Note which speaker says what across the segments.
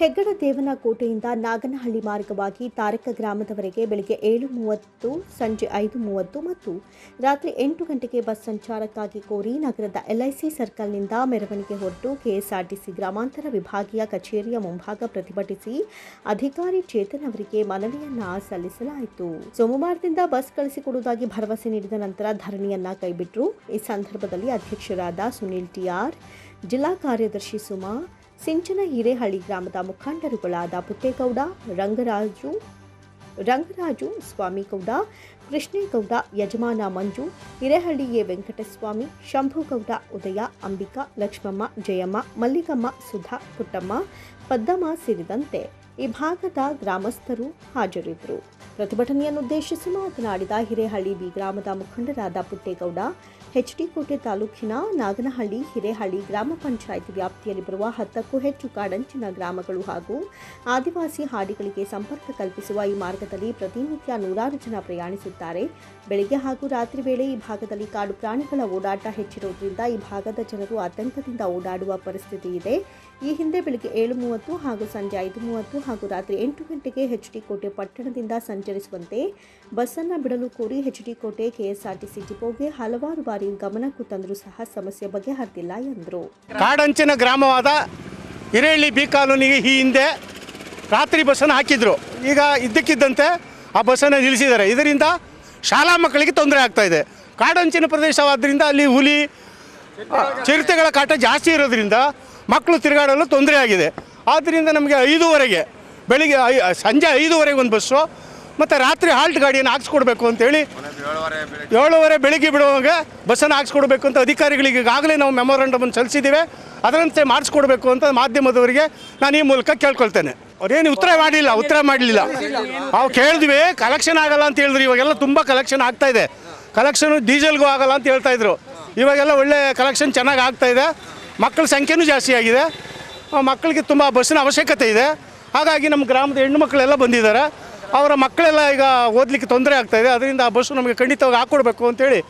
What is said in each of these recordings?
Speaker 1: ಹೆಗ್ಗಡ ದೇವನಕೋಟೆಯಿಂದ ನಾಗನಹಳ್ಳಿ ಮಾರ್ಗವಾಗಿ ತಾರಕ ಗ್ರಾಮದವರೆಗೆ ಬೆಳಗ್ಗೆ ಏಳು ಮೂವತ್ತು, ಸಂಜೆ ಐದು ಮೂವತ್ತು ಮತ್ತು ರಾತ್ರಿ ಎಂಟು ಗಂಟೆಗೆ ಬಸ್ ಸಂಚಾರಕ್ಕಾಗಿ ಕೋರಿ ನಗರದ ಎಲ್ಐಸಿ ಸರ್ಕಲ್ನಿಂದ ಮೆರವಣಿಗೆ ಹೊರಟು ಕೆಎಸ್ಆರ್ಟಿಸಿ ಗ್ರಾಮಾಂತರ ವಿಭಾಗೀಯ ಕಚೇರಿಯ ಮುಂಭಾಗ ಪ್ರತಿಭಟಿಸಿ ಅಧಿಕಾರಿ ಚೇತನ್ ಅವರಿಗೆ ಮನವಿಯನ್ನ ಸಲ್ಲಿಸಲಾಯಿತು. ಸೋಮವಾರದಿಂದ ಬಸ್ ಕಳಿಸಿಕೊಡುವುದಾಗಿ ಭರವಸೆ ನೀಡಿದ ನಂತರ ಧರಣಿಯನ್ನ ಕೈಬಿಟ್ಟರು ಈ ಸಂದರ್ಭದಲ್ಲಿ ಅಧ್ಯಕ್ಷರಾದ ಸುನಿಲ್ ಟಿಆರ್ ಜಿಲ್ಲಾ ಕಾರ್ಯದರ್ಶಿ ಸುಮಾ ಸಿಂಚನ ಹಿರೇಹಳ್ಳಿ ಗ್ರಾಮದ ಮುಖಂಡರುಗಳಾದ ಪುಟ್ಟೇಗೌಡ ರಂಗರಾಜು ರಂಗರಾಜು ಸ್ವಾಮಿಗೌಡ, ಕೃಷ್ಣೇಗೌಡ, ಯಜಮಾನ ಮಂಜು, ಹಿರೇಹಳ್ಳಿ ಎ ವೆಂಕಟಸ್ವಾಮಿ, ಶಂಭುಗೌಡ ಉದಯ, ಅಂಬಿಕಾ, ಲಕ್ಷ್ಮಮ್ಮ, ಜಯಮ್ಮ ಮಲ್ಲಿಕಮ್ಮ ಸುಧಾ, ಪುಟ್ಟಮ್ಮ, ಪದ್ದಮ್ಮ ಸೇರಿದಂತೆ ಈ ಭಾಗದ ಗ್ರಾಮಸ್ಥರು ಹಾಜರಿದ್ದರು. ಪ್ರತಿಭಟನೆಯನ್ನುದ್ದೇಶಿಸಿ ಮಾತನಾಡಿದ ಹಿರೇಹಳ್ಳಿ ಬಿ ಗ್ರಾಮದ ಮುಖಂಡರಾದ ಪುಟ್ಟೇಗೌಡ ಕೋಟೆ ತಾಲೂಕಿನ ನಾಗನಹಳ್ಳಿ, ಹಿರೇಹಳ್ಳಿ ಗ್ರಾಮ ಪಂಚಾಯಿತಿ ವ್ಯಾಪ್ತಿಯಲ್ಲಿ ಬರುವ ಹತ್ತಕ್ಕೂ ಹೆಚ್ಚು ಕಾಡಂಚಿನ ಗ್ರಾಮಗಳು ಹಾಗೂ ಆದಿವಾಸಿ ಹಾಡಿಗಳಿಗೆ ಸಂಪರ್ಕ ಕಲ್ಪಿಸುವ ಈ ಮಾರ್ಗದಲ್ಲಿ ಪ್ರತಿನಿತ್ಯ ನೂರಾರು ಜನ ಪ್ರಯಾಣಿಸುತ್ತಾರೆ. ಬೆಳಿಗ್ಗೆ ಹಾಗೂ ರಾತ್ರಿ ವೇಳೆ ಈ ಭಾಗದಲ್ಲಿ ಕಾಡು ಪ್ರಾಣಿಗಳ ಓಡಾಟ ಹೆಚ್ಚಿರುವುದರಿಂದ ಈ ಭಾಗದ ಜನರು ಆತಂಕದಿಂದ ಓಡಾಡುವ ಪರಿಸ್ಥಿತಿ ಇದೆ. ಈ ಹಿಂದೆ ಬೆಳಗ್ಗೆ ಏಳು ಮೂವತ್ತು ಹಾಗೂ ಸಂಜೆ ಐದು ಮೂವತ್ತು ಹಾಗೂ ರಾತ್ರಿ ಎಂಟು ಗಂಟೆಗೆ ಎಚ್ ಪಟ್ಟಣದಿಂದ ಪಟ್ಟಣದಿಂದ ಸಂಚರಿಸುವಂತೆ ಬಸ್ಸನ್ನು ಬಿಡಲು ಕೋರಿ ಎಚ್ ಡಿ ಕೋಟೆ ಕೆಎಸ್ಆರ್ಟಿಸಿ ಡಿಪೋಗೆ ಹಲವಾರು ಬಾರಿ ಗಮನಕ್ಕೂ ತಂದರೂ ಸಹ ಸಮಸ್ಯೆ ಬಗೆಹರಿದಿಲ್ಲ ಎಂದರು.
Speaker 2: ಕಾಡಂಚಿನ ಗ್ರಾಮವಾದ ಹಿರೇಹಳ್ಳಿ ಬಿ ಕಾಲೋನಿಗೆ ಈ ಹಿಂದೆ ರಾತ್ರಿ ಬಸ್ಸನ್ನು ಹಾಕಿದ್ರು. ಈಗ ಇದ್ದಕ್ಕಿದ್ದಂತೆ ಆ ಬಸ್ಸನ್ನು ನಿಲ್ಲಿಸಿದ್ದಾರೆ. ಇದರಿಂದ ಶಾಲಾ ಮಕ್ಕಳಿಗೆ ತೊಂದರೆ ಆಗ್ತಾ ಇದೆ. ಕಾಡಂಚಿನ ಪ್ರದೇಶವಾದ್ದರಿಂದ ಅಲ್ಲಿ ಹುಲಿ ಚಿರತೆಗಳ ಕಾಟ ಜಾಸ್ತಿ ಇರೋದ್ರಿಂದ ಮಕ್ಕಳು ತಿರುಗಾಡಲು ತೊಂದರೆ ಆಗಿದೆ. ಆದ್ದರಿಂದ ನಮಗೆ ಐದೂವರೆಗೆ ಬೆಳಿಗ್ಗೆ ಸಂಜೆ ಐದೂವರೆಗೆ ಒಂದು ಬಸ್ಸು ಮತ್ತು ರಾತ್ರಿ ಹಾಲ್ಟ್ ಗಾಡಿಯನ್ನು ಹಾಕ್ಸ್ಕೊಡ್ಬೇಕು ಅಂತೇಳಿ ಏಳುವರೆ ಬೆಳಿಗ್ಗೆ ಬಿಡುವಾಗ ಬಸ್ಸನ್ನು ಹಾಕ್ಸ್ಕೊಡ್ಬೇಕು ಅಂತ ಅಧಿಕಾರಿಗಳಿಗೆ ಈಗಾಗಲೇ ನಾವು ಮೆಮೊರಂಡಮನ್ನು ಸಲ್ಲಿಸಿದ್ದೀವಿ. ಅದರಂತೆ ಮಾಡಿಸ್ಕೊಡ್ಬೇಕು ಅಂತ ಮಾಧ್ಯಮದವರಿಗೆ ನಾನು ಈ ಮೂಲಕ ಕೇಳ್ಕೊಳ್ತೇನೆ. ಅವ್ರೇನು ಉತ್ತರ ಮಾಡಲಿಲ್ಲ ಉತ್ತರ ಮಾಡಲಿಲ್ಲ. ನಾವು ಕೇಳಿದ್ವಿ ಕಲೆಕ್ಷನ್ ಆಗಲ್ಲ ಅಂತ ಹೇಳಿದ್ರು. ಇವಾಗೆಲ್ಲ ತುಂಬ ಕಲೆಕ್ಷನ್ ಆಗ್ತಾ ಇದೆ. ಕಲೆಕ್ಷನ್ ಡೀಸೆಲ್ಗೂ ಆಗಲ್ಲ ಅಂತ ಹೇಳ್ತಾ ಇದ್ರು. ಇವಾಗೆಲ್ಲ ಒಳ್ಳೆ ಕಲೆಕ್ಷನ್ ಚೆನ್ನಾಗಿ ಆಗ್ತಾ ಇದೆ. ಮಕ್ಕಳ ಸಂಖ್ಯೆನೂ ಜಾಸ್ತಿ ಆಗಿದೆ. ಮಕ್ಕಳಿಗೆ ತುಂಬ ಬಸ್ಸಿನ ಅವಶ್ಯಕತೆ ಇದೆ. ಹಾಗಾಗಿ ನಮ್ಮ ಗ್ರಾಮದ ಹೆಣ್ಣು ಮಕ್ಕಳೆಲ್ಲ ಬಂದಿದ್ದಾರೆ. ಅವರ ಮಕ್ಕಳೆಲ್ಲ ಈಗ ಓದಲಿಕ್ಕೆ ತೊಂದರೆ ಆಗ್ತಾ ಇದೆ. ಅದರಿಂದ ಆ ಬಸ್ಸು ನಮಗೆ ಖಂಡಿತವಾಗಿ ಹಾಕ್ಕೊಡ್ಬೇಕು ಅಂತೇಳಿ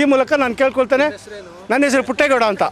Speaker 2: ಈ ಮೂಲಕ ನಾನು ಕೇಳ್ಕೊಳ್ತೇನೆ. ನನ್ನ ಹೆಸರು ಪುಟ್ಟೇಗೌಡ ಅಂತ.